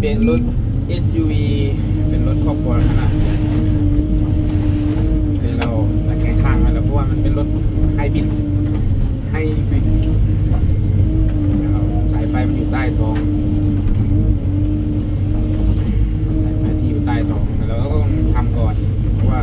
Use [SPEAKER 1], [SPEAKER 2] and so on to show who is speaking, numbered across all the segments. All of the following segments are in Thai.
[SPEAKER 1] เป็นรถ SUV เป็นรถครอบครัวขนาดใหญ่เราแต่แคงทางไว้แล้วเพราะว่ามันเป็นรถไฮบริดไฮบริดสายไฟมันอยู่ใต้ท้องสายไฟที่อยู่ใต้ท้องเราก็ต้องทำก่อนเพราะว่า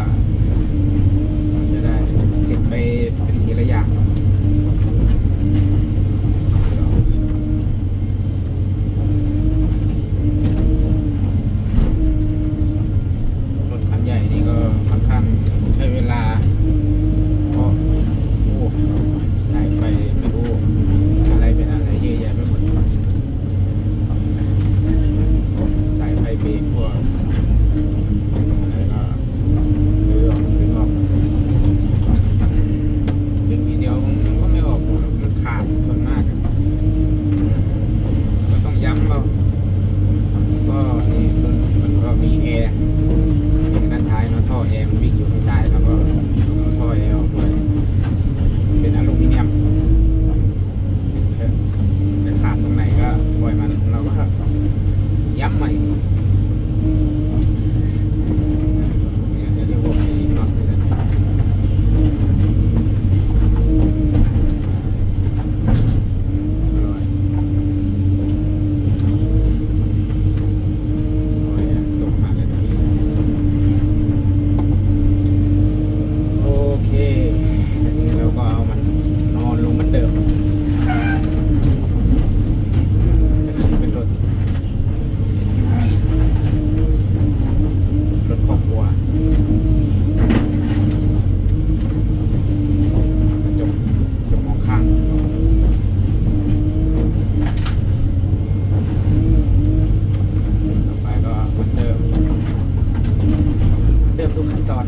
[SPEAKER 1] มทุกขั้นตอน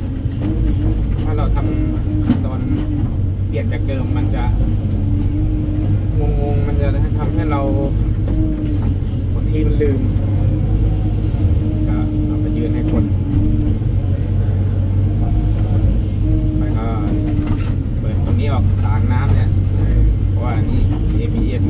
[SPEAKER 1] ถ้าเราทำขั้นตอนเปลี่ยนจากเดิมมันจะงงๆมันจะทำให้เราบางทีมันลืมก็เอาไปยื่นให้คนไปก็เปิดตรงนี้ออกต่างน้ำเนี่ยเพราะว่านี่ ABS